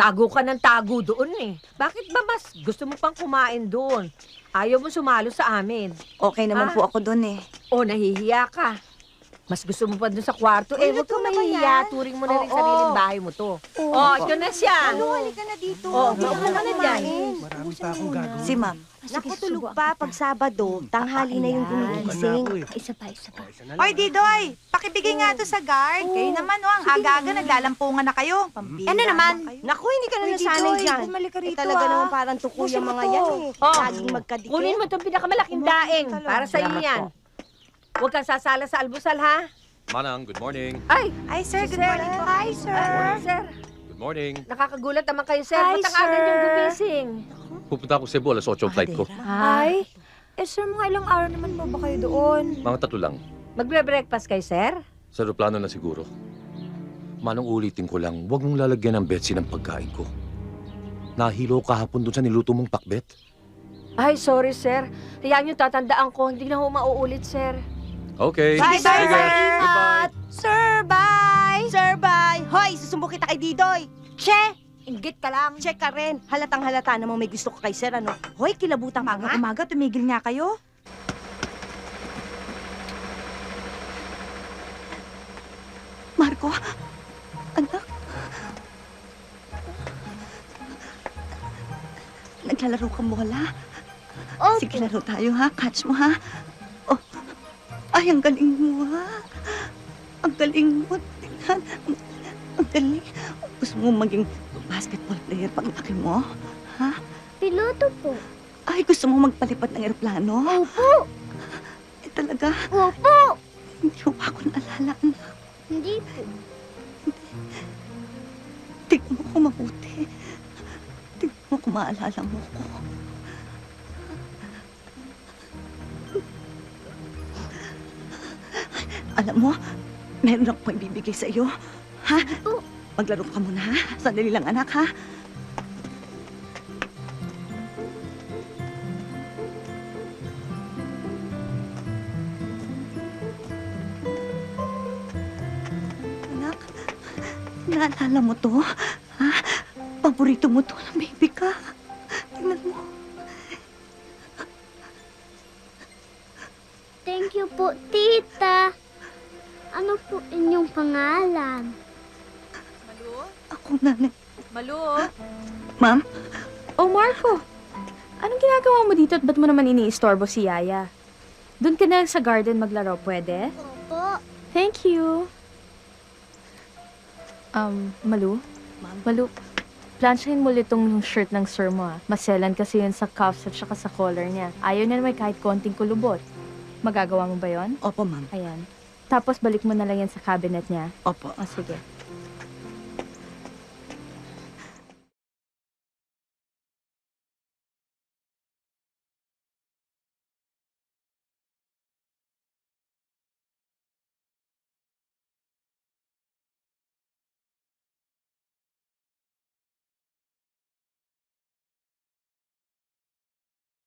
Tago ka ng tago doon eh. Bakit ba mas gusto mo pang kumain doon? Ayaw mo sumalo sa amin. Okay naman Ah. po ako doon eh. O nahihiya ka. Mas gusto mo pa doon sa kwarto. Eh, huwag kang na yan? Turing mo na rin Oo. sariling bahay mo to. Oo. Oh, ito na siya. Ano, halika na dito. Oo, Halika maupo ka na dyan. Marami pa akong gagawin. Si ma'am. Naku, tulog pa pag Sabado. Tanghali na yung gumigising. Isa pa, isa pa. Isa na lang. Oy, Didoy, pakibigay nga to sa guard. Kayo naman, oh, ang aga-aga naglalampungan na kayo. Pambira Ano naman? Naku, hindi ka na Uy, nasanay Didoy, dyan. bumalik ka Eh, rito, talaga ah. naman parang tuko Pusin mo mga to. yan eh. Oh, Laging magkadikit. Kunin mo itong pinakamalaking daing para sa iyo yan. Huwag kang sasala sa almusal, ha? Manang, good morning. Ay, Ay, sir, good Sir. morning po. Hi, sir. ah, sir. Good morning. Nakakagulat naman kayo, sir. Hi, Ba't ang aga sir. niyong gumising? Pupunta ako sa Cebu, alas 8 ang flight ko. Ay, eh sir, mga ilang araw naman mo ba kayo doon? Mga tatlo lang. Magbre-breakfast kayo, sir? Sa aeroplano na siguro. Manong ulitin ko lang, huwag mong lalagyan ng betsi ng pagkain ko. Nahilo kahapon dun sa niluto mong pakbet. Ay, sorry, sir. Hayaan niyo tatandaan ko. Hindi na ho mauulit, sir. Okay. Bye, sir. Sige. Sir. Goodbye. Sir, bye! Sir, bye! Hoy, susumbo kita kay Didoy! Che! Inggit ka lang. Check ka rin. Halatang halata namang may gusto ka kay Sir, ano? Hoy, kilabutan ka nga. Umaga, tumigil nga kayo. Marco, anak. Naglalaro ka bola? Oh, Sige, laro tayo ha. Catch mo ha. Ay, ang galing mo ha. Ang galing mo. Tingnan. Ang galing. Gusto mo maging basketball player pag laki mo? piloto po. Ay, gusto mo magpalipad ng eroplano? Opo, Eh, talaga, opo. hindi mo pa ako naalala. Hindi po. Tingnan mo ko mabuti. Tingnan mo kung maalala mo ko. Alam mo, meron ako pang bibigay sa iyo. Ha? Oo. Maglaro ka muna, ha? Sandali lang, anak, ha? Anak, naalala mo to? Ha? Paborito mo to ng baby ka. Pangalan? Ako nanay. Malu, Ma'am, Oh, Marco! Anong ginagawa mo dito at ba't mo naman iniistorbo si Yaya? Doon ka na sa garden maglaro, pwede? Opo. Thank you. Um, Malu? Ma'am. Malu, plansyahin mo ulit tong shirt ng sir mo ah. Maselan kasi yun sa cuffs at saka sa collar niya. Ayaw niya na may kahit konting kulubot. Magagawa mo ba yon? opo ma'am. Ayan. Tapos balik mo na lang yan sa cabinet niya. Opo. O sige.